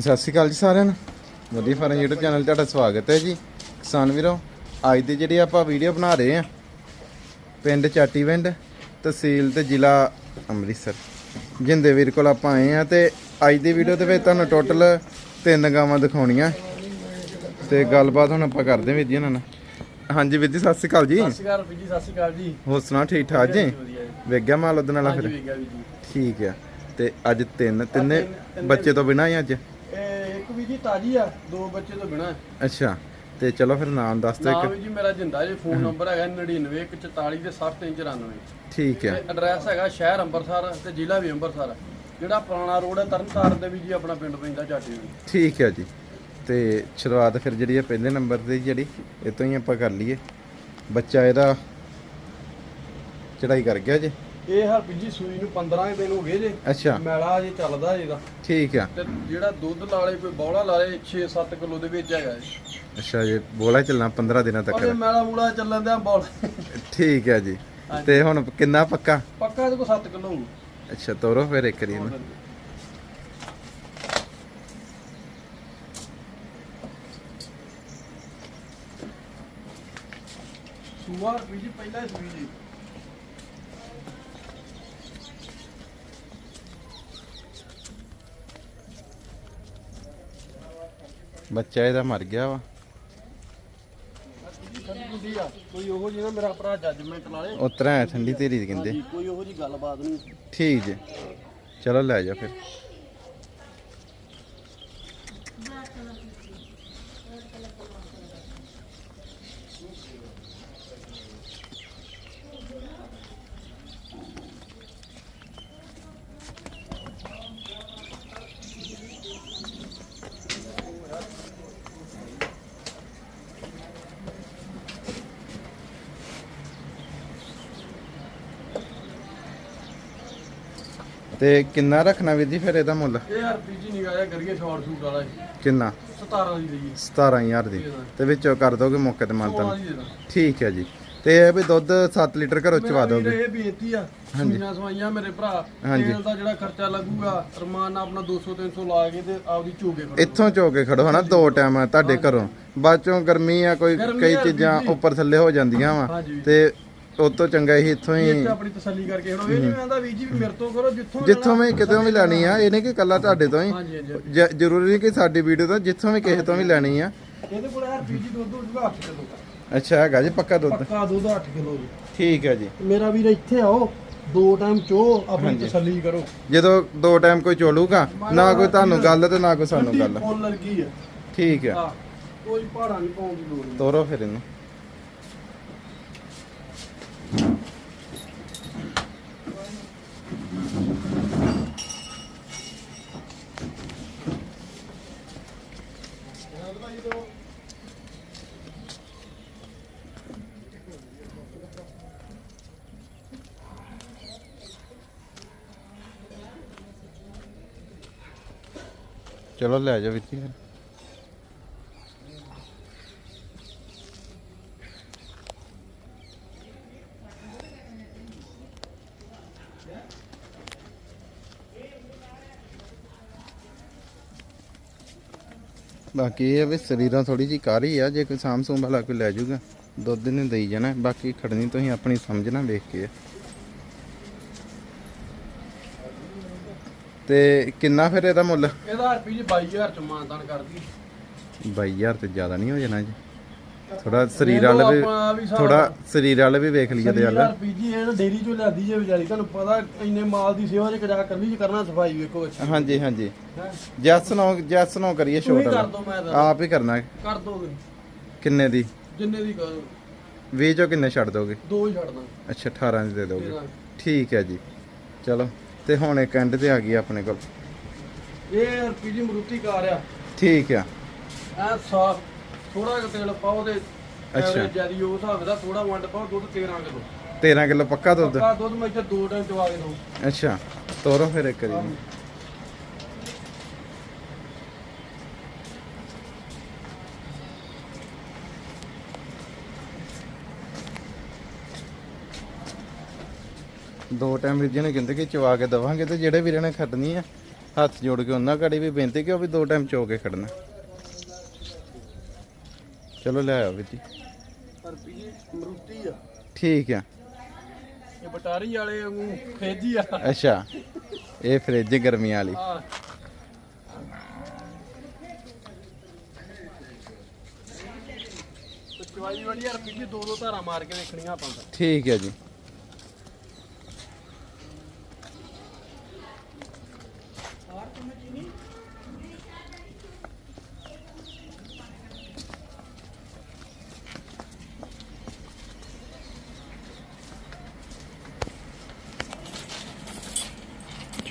ਸਤਿ ਸ਼੍ਰੀ ਅਕਾਲ ਜੀ ਸਾਰਿਆਂ ਨੂੰ। ਵਧੀਆ ਫਾਰਮ YouTube ਚੈਨਲ 'ਤੇ ਤੁਹਾਡਾ ਸਵਾਗਤ ਹੈ ਜੀ। ਕਿਸਾਨ ਵੀਰੋ ਅੱਜ ਦੀ ਜਿਹੜੀ ਆਪਾਂ ਵੀਡੀਓ ਬਣਾ ਰਹੇ ਆ ਪਿੰਡ ਚਾਟੀਵਿੰਡ ਤਹਿਸੀਲ ਤੇ ਜ਼ਿਲ੍ਹਾ ਅੰਮ੍ਰਿਤਸਰ। ਜਿੰਦੇ ਵੀਰ ਕੋਲ ਆਪਾਂ ਆਏ ਆ ਤੇ ਅੱਜ ਦੀ ਵੀਡੀਓ ਦੇ ਵਿੱਚ ਤੁਹਾਨੂੰ ਟੋਟਲ ਤਿੰਨ ਗਾਵਾਂ ਦਿਖਾਉਣੀਆਂ। ਤੇ ਗੱਲਬਾਤ ਹੁਣ ਆਪਾਂ ਕਰਦੇ ਵੀਰ ਜੀ ਇਹਨਾਂ ਨਾਲ। ਹਾਂਜੀ ਵੀਰ ਜੀ ਸਤਿ ਸ਼੍ਰੀ ਅਕਾਲ ਜੀ। ਸਤਿ ਸ਼੍ਰੀ ਅਕਾਲ ਵੀਰ ਜੀ ਸਤਿ ਸ਼੍ਰੀ ਅਕਾਲ ਜੀ। ਹੋਰ ਸੁਣਾ ਠੀਕ ਠਾਕ ਜੀ? ਵਧੀਆ ਜੀ। ਵੇਖ ਗਿਆ ਮਾਲ ਉਹਦੇ ਨਾਲ ਫਿਰ? ਠੀਕ ਆ। ਤੇ ਅੱਜ ਤਿੰਨ ਤਿੰਨੇ ਬੱਚੇ ਤੋਂ ਬਿਨਾਂ ਹੀ ਅੱਜ? ਜੀ ਤਾਜੀ ਆ ਦੋ ਬੱਚੇ ਤੋਂ ਬਿਨਾ। ਅੱਛਾ ਤੇ ਚਲੋ ਫਿਰ ਨਾਮ ਦੱਸ ਦਿਓ ਨਾਮ ਇੱਕ। ਜੀ ਮੇਰਾ ਜਿੰਦਾ ਜੀ ਫੋਨ ਨੰਬਰ ਹੈਗਾ 9914 ਦੇ 6394 ਠੀਕ ਹੈ। ਤੇ ਐਡਰੈਸ ਹੈਗਾ ਸ਼ਹਿਰ ਅੰਮ੍ਰਿਤਸਰ ਤੇ ਜ਼ਿਲ੍ਹਾ ਵੀ ਅੰਮ੍ਰਿਤਸਰ ਜਿਹੜਾ ਪੁਰਾਣਾ ਰੋਡ ਹੈ ਤਰਨਤਾਰਨ ਦੇ ਵੀ ਜੀ ਆਪਣਾ ਪਿੰਡ ਪੈਂਦਾ ਚਾਟੀ ਵੀ ਠੀਕ ਹੈ ਜੀ। ਤੇ ਸ਼ੁਰੂਆਤ ਫਿਰ ਜਿਹੜੀ ਹੈ ਪਹਿਲੇ ਨੰਬਰ ਤੇ ਜਿਹੜੀ ਇਹ ਤੋਂ ਹੀ ਆਪਾਂ ਕਰ ਲਈਏ। ਬੱਚਾ ਇਹਦਾ ਚੜਾਈ ਕਰ ਗਿਆ ਜੀ। ਇਹ ਹਰ ਵੀਰ ਜੀ ਸੂਈ ਨੂੰ 15 ਦਿਨ ਹੋ ਗਏ ਜੇ। ਅੱਛਾ। ਮੈਲਾ ਜੇ ਚੱਲਦਾ ਇਹਦਾ। ਠੀਕ ਆ। ਤੇ ਜਿਹੜਾ ਦੁੱਧ ਲਾਲੇ ਕੋਈ ਬੌਲਾ ਲਾਲੇ 6-7 ਕਿਲੋ ਦੇ ਵਿੱਚ ਹੈਗਾ ਜੀ ਅੱਛਾ ਜੀ ਬੋਲਾ ਚੱਲਣਾ 15 ਦਿਨਾਂ ਤੱਕ ਉਹਦੇ ਮੈਲਾ ਮੂਲਾ ਚੱਲਣ ਦਿਆ ਬੌਲ। ਠੀਕ ਹੈ ਜੀ। ਤੇ ਹੁਣ ਕਿੰਨਾ ਪੱਕਾ? ਪੱਕਾ ਇਹਦੇ ਕੋਲ 7 ਕਿਲੋ ਹੋਊ। ਅੱਛਾ ਤੋਰੋ ਫਿਰ ਇੱਕ ਰੀ ਨੂੰ ਸੂਆ ਵੀਰ ਜੀ ਪਹਿਲਾ ਸੂਈ ਜੀ। ਬੱਚਾ ਇਹਦਾ ਮਰ ਗਿਆ ਵਾ। ਠੰਡੀ ਆ ਕੋਈ ਉਹੋ ਜਿਹੀ ਨਾ ਮੇਰਾ ਭਰਾ ਜੱਜਮੈਂਟ ਲਾ ਲੇ। ਉਤਰਾ ਹੈ ਠੰਡੀ ਤੇਰੀ ਦੀ ਕਹਿੰਦੇ। ਹਾਂਜੀ ਕੋਈ ਉਹੋ ਜਿਹੀ ਗੱਲਬਾਤ ਨਹੀਂ। ਠੀਕ ਜੀ। ਚਲੋ ਲੈ ਜਾ ਫਿਰ। ਤੇ ਕਿੰਨਾ ਰੱਖਣਾ ਵੀਰ ਜੀ ਫਿਰ ਇਹਦਾ ਮੁੱਲ? ਇਹ ਯਾਰ ਪੀਜੀ ਨਿਗਾਇਆ ਕਰੀਏ ਸ਼ਾਰਟ ਸ਼ੂਟ ਵਾਲਾ ਜੀ। ਕਿੰਨਾ? 17 ਦੀ ਦੇਈਏ। 17000 ਦੀ। ਤੇ ਵਿੱਚੋਂ ਕਰ ਦੋਗੇ ਮੌਕੇ ਤੇ 16 ਦੀ ਦੇ ਦਾਂ ਠੀਕ ਹੈ ਜੀ। ਤੇ ਇਹ ਵੀ ਦੁੱਧ 7 ਲੀਟਰ ਘਰੋਂ ਚਵਾ ਦੋਗੇ? ਇਹ ਬੇਨਤੀ ਆ। ਸੁਈਆਂ ਸਵਾਈਆਂ ਮੇਰੇ ਭਰਾ। ਹਾਂਜੀ। ਤੇਲ ਦਾ ਜਿਹੜਾ ਖਰਚਾ ਲੱਗੂਗਾ ਰਮਾਨ ਨਾਲ ਆਪਣਾ 200 300 ਲਾ ਕੇ ਤੇ ਆਪਦੀ ਝੋਗੇ ਫੜੋ ਇੱਥੋਂ ਚੋ ਕੇ ਖੜੋ ਹਨਾ? ਦੋ ਟਾਈਮ ਤੁਹਾਡੇ ਘਰੋਂ। ਬਾਅਦ ਚੋਂ ਗਰਮੀ ਆ ਕੋਈ ਗਰਮੀ ਕਈ ਆ ਚੀਜ਼ਾਂ। ਉੱਪਰ ਥੱਲੇ ਹੋ ਜਾਂਦੀਆਂ ਵਾ। ਹਾਂਜੀ। ਤੇ ਉਹ ਤੋਂ ਚੰਗਾ ਹੀ ਇੱਥੋਂ ਹੀ ਇੱਥੇ ਆਪਣੀ ਤਸੱਲੀ ਕਰਕੇ ਖੜੋ ਇਹ ਨਹੀਂ ਆਂਦਾ ਵੀਰ ਜੀ ਵੀ ਮੇਰੇ ਤੋਂ ਕਰੋ ਜਿੱਥੋਂ ਜਿੱਥੋਂ। ਵੀ ਕਿਤੇ ਵੀ ਲੈਣੀ ਆ ਇਹ ਨਹੀਂ ਕਿ ਕੱਲਾ ਤੁਹਾਡੇ ਤੋਂ ਹੀ। ਹਾਂਜੀ ਹਾਂਜੀ ਜ- ਜ਼ਰੂਰੀ ਨਹੀਂ ਕਿ ਸਾਡੀ ਵੀਡੀਓ ਤੋਂ ਜਿੱਥੋਂ ਵੀ ਕਿਸੇ ਤੋਂ ਵੀ ਲੈਣੀ ਆ। ਇਹਦੇ ਕੋਲ ਯਾਰ ਪੀਜੀ ਦੁੱਧ ਹੋਊਗਾ 8 ਕਿਲੋ। ਅੱਛਾ ਹੈਗਾ ਜੀ ਪੱਕਾ ਦੁੱਧ। ਪੱਕਾ ਦੁੱਧ 8 ਕਿਲੋ ਜੀ। ਠੀਕ ਹੈ ਜੀ। ਮੇਰਾ ਵੀਰ ਇੱਥੇ ਆਓ ਦੋ ਟਾਈਮ ਚੋ ਆਪਣੀ ਤਸੱਲੀ ਕਰੋ। ਜਦੋਂ ਦੋ ਟਾਈਮ ਕੋਈ ਚੋਲੂਗਾ ਨਾ ਕੋਈ ਤੁਹਾਨੂੰ ਗੱਲ ਤੇ ਨਾ ਕੋਈ ਸਾਨੂੰ ਗੱਲ। ਫੁੱਲ ਲੱਗੀ ਆ। ਠੀਕ ਹੈ ਆ ਕੋਈ ਪਹਾੜਾ ਨਹੀਂ ਪਾਉਣ ਦੀ ਲੋੜ ਨਹੀਂ ਤੋਰੋ ਫਿਰ ਇਹਨੂੰ। ਚਲੋ ਲੈ ਜਾ ਵਿੱਚ ਬਾਕੀ ਇਹ ਵੀ ਸਰੀਰਾਂ ਥੋੜੀ ਜੀ ਕਾਰੀ ਆ, ਜੇ ਕੋਈ ਸਾਮ ਸੂਮ ਵਾਲਾ ਕੋਈ ਲੈ ਜਾਊਗਾ, ਦੁੱਧ ਨੇ ਦੇਈ ਜਾਣਾ, ਬਾਕੀ ਖੜਨੀ ਤੁਸੀਂ ਆਪਣੀ ਸਮਝਣਾ ਵੇਖ ਕੇ ਆ। ਤੇ ਕਿੰਨਾ ਫਿਰ ਇਹਦਾ ਮੁੱਲ? ਇਹਦਾ ਰੁਪਏ ਜੀ 22000 ਚ ਮਾਨਦਾਨ ਕਰਦੀ 22000 ਤੇ ਜ਼ਿਆਦਾ ਨਹੀਂ ਹੋ ਜਾਣਾ ਜੀ। ਥੋੜਾ ਸਰੀਰ ਵਾਲਾ ਵੀ ਥੋੜਾ ਸਰੀਰ ਵਾਲਾ ਵੀ ਵੇਖ ਲਈਏ ਤੇ ਯਾਰ ਯਾਰ ਪੀਜੀ ਇਹ ਡੇਰੀ ਚੋਂ ਲਿਆਦੀ ਜੇ ਵਿਚਾਰੀ ਤੁਹਾਨੂੰ ਪਤਾ ਇੰਨੇ ਮਾਲ ਦੀ ਸੇਵਾ ਜੇ ਕਜਾ ਕਰਨੀ ਚ ਕਰਨਾ ਸਫ਼ਾਈ ਵੇਖੋ ਅੱਛੀ ਹਾਂਜੀ ਹਾਂਜੀ। ਜੈਸ ਨੋ ਜੈਸ ਨੋ ਕਰੀਏ ਤਾਂ ਆਪ ਹੀ ਕਰਨਾ। ਕਰ ਦੋਗੇ। ਕਿੰਨੇ ਦੀ? ਜਿੰਨੇ ਦੀ ਕਰੋ। 20 ਚੋਂ ਕਿੰਨੇ ਛੱਡ ਦੋਗੇ? ਦੋ ਹੀ ਛੱਡ ਦਾਂ ਅੱਛਾ 18 ਦੀ ਦੇ ਦੋਗੇ। ਠੀਕ ਹੈ ਜੀ। ਚਲੋ। ਤੇ ਹੁਣ ਇੱਕ ਐਂਡ ਤੇ ਆ ਗਈ ਆਪਣੇ ਕੋਲ। ਇਹ ਰੁਪਏ ਜੀ ਮਰੂਤੀ ਕਾਰ ਆ। ਠੀਕ ਆ। ਐ ਸਾਫ਼ ਥੋੜਾ ਜਿਹਾ ਤੇਲ ਪਾਓ ਤੇ ਅੱਛਾ। ਜਿਆਦੀ ਉਹ ਹਿਸਾਬ ਦਾ ਥੋੜਾ ਵੰਡ ਪਾਓ ਦੁੱਧ 13 ਕਿਲੋ। 13 ਕਿਲੋ ਪੱਕਾ ਦੁੱਧ? ਪੱਕਾ ਦੁੱਧ ਮੈਂ ਇੱਥੇ ਦੋ ਟਾਈਮ ਚਵਾ ਕੇ ਦਊਂ। ਅੱਛਾ ਤੋਰੋ ਫਿਰ ਇੱਕ ਵਾਰੀ। ਦੋ ਟਾਈਮ ਵੀਰ ਜੀ ਨੇ ਕਹਿੰਦੇ ਕਿ ਚਵਾ ਕੇ ਦਵਾਂਗੇ ਤੇ ਜਿਹੜੇ ਵੀਰਾਂ ਨੇ ਖੱਟਣੀ ਆ ਹੱਥ ਜੋੜ ਕੇ ਉਹਨਾਂ ਘੜੀ ਵੀ ਬੇਨਤੀ ਕਿ ਉਹ ਵੀ ਦੋ ਟਾਈਮ ਚੋ ਕੇ ਖੜਨਾ। ਚਲੋ ਲੈ ਆਓ ਵੀਰ ਜੀ। ਅਰਬੀ ਜੀ ਮਰੂਤੀ ਆ। ਠੀਕ ਆ। ਇਹ ਬਟਾਰੀ ਵਾਲੇ ਵਾਂਗੂ ਫੇਜੀ ਆ। ਅੱਛਾ ਇਹ ਫ੍ਰਿਜ ਗਰਮੀਆਂ ਵਾਲੀ। ਆ ਤੇ ਚਵਾਈ ਵਾਲੀ ਅਰਬੀ ਜੀ ਦੋ ਦੋ ਧਾਰਾਂ ਮਾਰ ਕੇ ਦੇਖਣੀਆਂ ਆਪਾਂ। ਠੀਕ ਹੈ ਜੀ।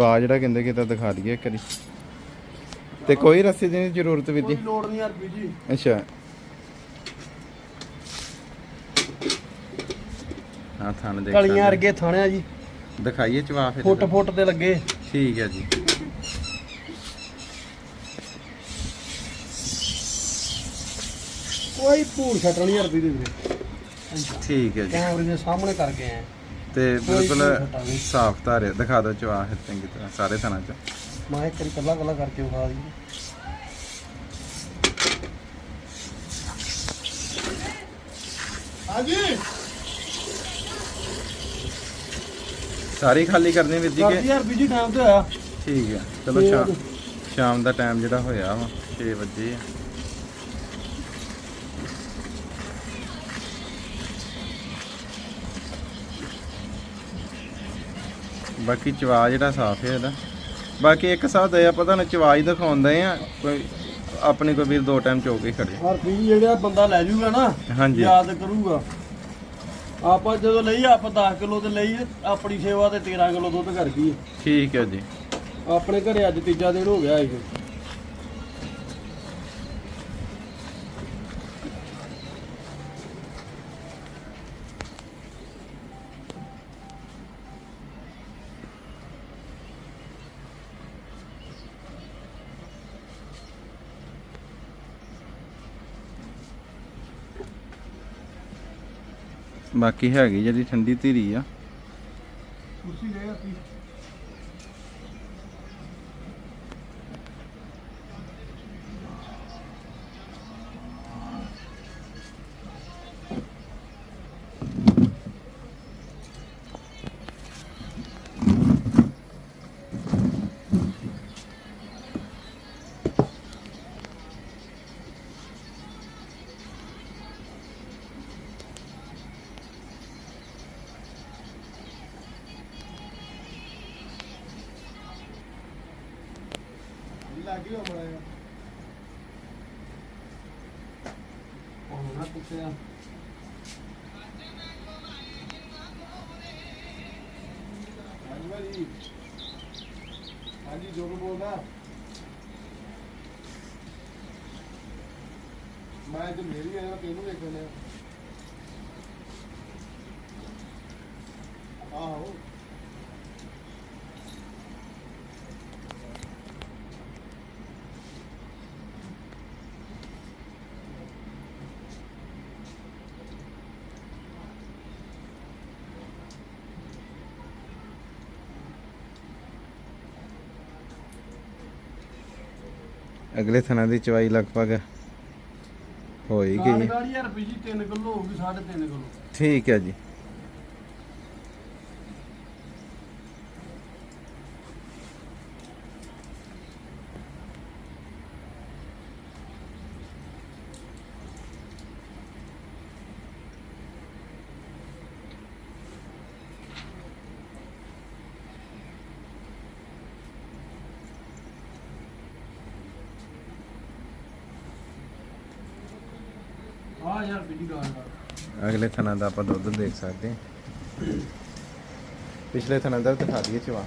ਚਵਾ ਜਿਹੜਾ ਕਹਿੰਦੇ ਕਿ ਤਾਂ ਦਿਖਾ ਦਈਏ ਇੱਕ ਵਾਰੀ। ਤੇ ਕੋਈ ਰੱਸੀ ਦੀ ਨਹੀਂ ਜ਼ਰੂਰਤ ਵੀ ਕੋਈ ਦੀ ਲੋੜ ਨਹੀਂ ਅਰਬੀ ਜੀ। ਅੱਛਾ। ਹਾਂ ਥਾਣ ਦੇਖ ਕਲੀਆਂ ਸਕਦੇ। ਵਰਗੇ ਥਾਣਿਆ ਜੀ। ਦਿਖਾਈਏ ਚਵਾ ਫਿਰ। ਫੁੱਟ ਫੁੱਟ ਤੇ ਲੱਗੇ। ਠੀਕ ਹੈ ਜੀ। ਕੋਈ ਭੂਰ ਛਟਣੀ ਅਰਬੀ ਦੇ ਵੀਰੇ। ਠੀਕ ਹੈ ਜੀ। ਕੈਮਰੇ ਦੇ ਸਾਹਮਣੇ ਕਰਕੇ ਆਏ ਤੇ ਬਿਲਕੁਲ। ਸਾਫ਼ ਧਾਰਿਆ ਦਿਖਾ ਦਿਓ ਚਵਾ ਫਿਰ ਚੰਗੀ ਤਰ੍ਹਾਂ ਸਾਰੇ ਥਾਣਾ ਚ। ਮੈਂ ਇੱਕ ਵਾਰੀ ਕੱਲਾ ਕੱਲਾ ਕਰਕੇ ਵਿਖਾ ਦਈ ਹਾਂਜੀ। ਸਾਰੀ ਖਾਲੀ ਕਰਨੀ ਵੀਰ ਜੀ ਕਰਦੀ ਕਿ ਯਾਰ ਬੀਜੀ ਟਾਈਮ ਤੇ ਹੋਇਆ ਠੀਕ ਹੈ ਚਲੋ ਸ਼ਾਮ ਸ਼ਾਮ ਦਾ ਟਾਈਮ ਜਿਹੜਾ ਹੋਇਆ ਵਾ 6 ਵਜੇ ਆ। ਬਾਕੀ ਚਵਾ ਜਿਹੜਾ ਸਾਫ਼ ਹੈ ਇਹਦਾ। ਬਾਕੀ ਇੱਕ ਹਿਸਾਬ ਦਾ ਪਤਾ ਨਾ ਚਵਾ ਹੀ ਦਿਖਾਉਂਦੇ ਆ ਕੋਈ ਆਪਣੇ ਕੋਈ ਵੀਰ ਦੋ ਟਾਈਮ ਚੋ ਕੇ ਖੜੇ ਹਰ ਬੀਜੀ ਜਿਹੜਾ ਬੰਦਾ ਲੈ ਜਾਊਗਾ ਨਾ ਹਾਂਜੀ। ਯਾਦ ਕਰੂਗਾ। ਆਪਾਂ ਜਦੋਂ ਲਈ ਆਪਾਂ 10 ਕਿਲੋ ਤੇ ਲਈ ਆਪਣੀ ਸੇਵਾ ਤੇ 13 ਕਿਲੋ ਦੁੱਧ ਕਰ ਗਈ ਠੀਕ ਹੈ ਜੀ। ਆਪਣੇ ਘਰੇ ਅੱਜ ਤੀਜਾ ਦਿਨ ਹੋ ਗਿਆ ਇਹ। ਬਾਕੀ ਹੈਗੀ ਜਿਹੜੀ ਠੰਡੀ ਧੀਰੀ ਆ। ਕੁਰਸੀ ਲੈ ਆਪੀ ਲੱਗੀ ਹੋ ਬੜਾ ਉਹ ਨਾ ਕੁੱਤਿਆ ਹਾਂਜੀ ਭਾਜੀ। ਹਾਂਜੀ ਜੋ ਬੋਲਦਾ। ਮੈਂ ਤੇ ਮੇਰੀ ਆਇਆ ਕਿਹਨੂੰ ਵੇਖਣੇ ਆਹੋ ਅਗਲੇ ਥਣਾ ਦੀ ਚਵਾਈ ਲਗਭਗ ਹੋ ਹੀ ਗਈ ਹੈ। ਗਾੜੀ ਯਾਰ ਬੀਜੀ 3 ਕਿਲੋ ਹੋ ਗਈ 3.5 ਕਿਲੋ ਠੀਕ ਹੈ ਜੀ ਆ ਯਾਰ ਬੀਜੀ ਗਾਲ ਅਗਲੇ ਥਣਾ ਦਾ ਆਪਾਂ ਦੁੱਧ ਦੇਖ ਸਕਦੇ ਹਾਂ। ਪਿਛਲੇ ਥਣਾ ਦਾ ਵੀ ਦਿਖਾ ਦਈਏ ਚਵਾ।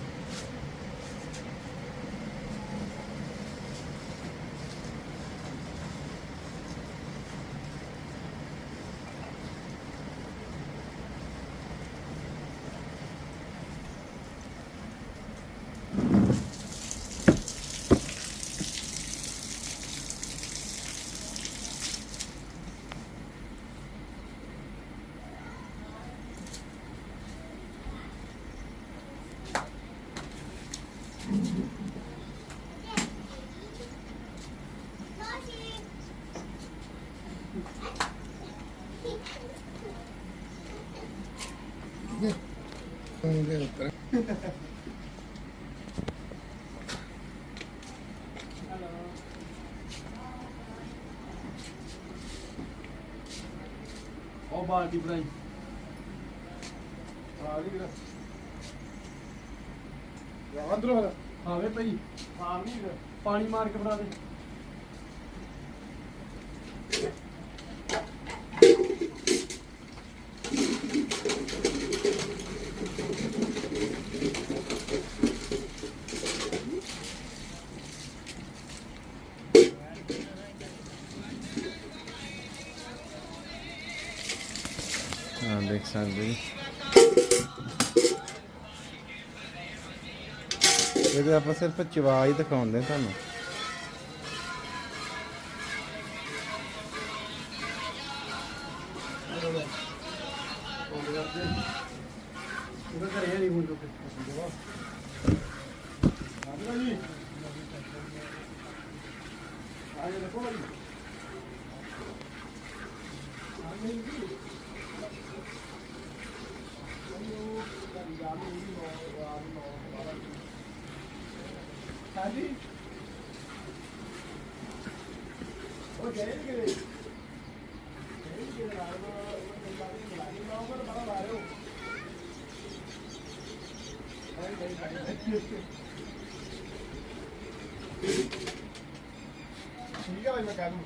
ਬਾਲਟੀ ਬਣਾਈ। ਆ ਗਈ ਵੀਰ। ਅੰਦਰੋਂ ਫਿਰ। ਆਵੇ ਭਾਈ। ਆ ਵੀਰ। ਪਾਣੀ ਮਾਰ ਕੇ ਫੜਾ ਦੇ। ਹਾਂ ਦੇਖ ਸਕਦੇ ਜੀ ਇਹਦੇ ਆਪਾਂ ਸਿਰਫ ਚਵਾ ਹੀ ਦਿਖਾਉਂਦੇ ਤੁਹਾਨੂੰ ਉਹਦਾ ਘਰੇ ਨਹੀਂ ਹੁਣ ਚੁੱਕੇ ਆ ਜੇ ਦੇਖੋ ਭਾਈ ਹਾਂਜੀ ਉਹ ਗਏ ਨਹੀਂ ਗਏ ਠੀਕ ਹੈ ਮੈਂ ਕਹਿ ਦੂੰ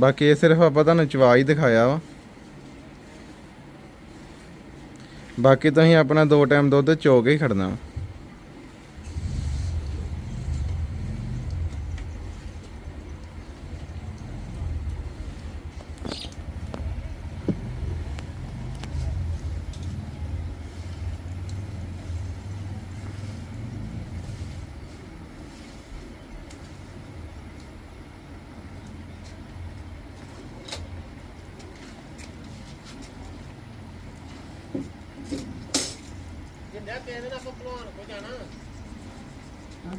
ਬਾਕੀ ਇਹ ਸਿਰਫ ਆਪਾਂ ਤੁਹਾਨੂੰ ਚਵਾ ਹੀ ਦਿਖਾਇਆ ਵਾ। ਬਾਕੀ ਤੁਸੀਂ ਆਪਣਾ ਦੋ ਟਾਈਮ ਦੁੱਧ ਚੋ ਕੇ ਹੀ ਖੜਨਾ।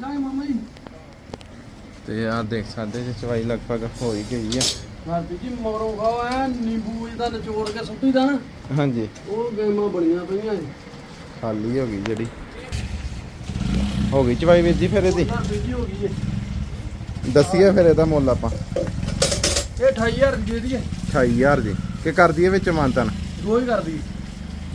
ਜਾਏ ਮਾਮਾ ਜੀ। ਤੇ ਆ ਦੇਖ ਸਕਦੇ ਜੀ ਚਵਾਈ ਲਗਭਗ ਹੋ ਹੀ ਗਈ ਆ। ਹਾਂ ਜੀ ਮੋਰੋਂ ਖਾਓ ਐ ਨਿੰਬੂ ਜਿਹਦਾ ਨਿਚੋੜ ਕੇ ਸੁੱਟੀ ਦਾ ਨਾ। ਹਾਂਜੀ। ਉਹ ਗੇਮਾਂ ਬਣੀਆਂ ਪਈਆਂ ਜੀ। ਖਾਲੀ ਹੋ ਗਈ ਜਿਹੜੀ। ਹੋ ਗਈ ਚਵਾਈ ਵੀਰ ਜੀ ਫਿਰ ਇਹਦੀ? ਹੋ ਗਈ ਦੱਸੀਏ ਫਿਰ ਇਹਦਾ ਮੁੱਲ ਆਪਾਂ। ਇਹ 28000 ਦੀ ਦੀ ਹੈ 28000 ਜੀ। ਕਿ ਕਰ ਦਈਏ ਵਿੱਚ ਮਾਨਤਨ ਦੋ ਹੀ ਕਰਦੀ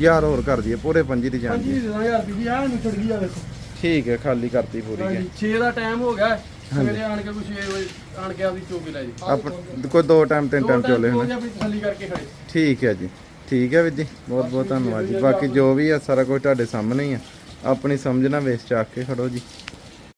ਯਾਰ ਹੋਰ ਕਰ ਦਈਏ ਪੂਰੇ ਪੰਜੀ ਦੀ ਜਾਣ ਦੀ। 10000 ਦੀ ਜੀ ਆ ਨਿਚੜ ਗਈ ਆ ਵੇਖੋ ਠੀਕ ਹੈ ਖਾਲੀ ਕਰਤੀ ਪੂਰੀ ਹੈ। ਹਾਂਜੀ 6 ਦਾ ਟਾਈਮ ਹੋ ਗਿਆ ਸਵੇਰੇ ਆਣ ਕੇ ਕੋਈ 6 ਵਜੇ ਆਣ ਕੇ ਆਪਦੀ ਚੋਕੀ ਲੈ ਜੀ। ਆਪ ਕੋਈ ਦੋ ਟਾਈਮ ਤਿੰਨ ਟਾਈਮ ਚੋਲੇ ਹਨ। ਤਸੱਲੀ ਕਰਕੇ ਖੜੇ। ਠੀਕ ਹੈ ਜੀ ਠੀਕ ਹੈ ਵੀਰ ਜੀ ਬਹੁਤ ਬਹੁਤ ਧੰਨਵਾਦ ਜੀ। ਬਾਕੀ ਜੋ ਵੀ ਆ ਸਾਰਾ ਕੁਝ ਤੁਹਾਡੇ ਸਾਹਮਣੇ ਹੀ ਆ। ਆਪਣੀ ਸਮਝ ਨਾਲ ਵੇਸ ਚੱਕ ਕੇ ਖੜੋ ਜੀ।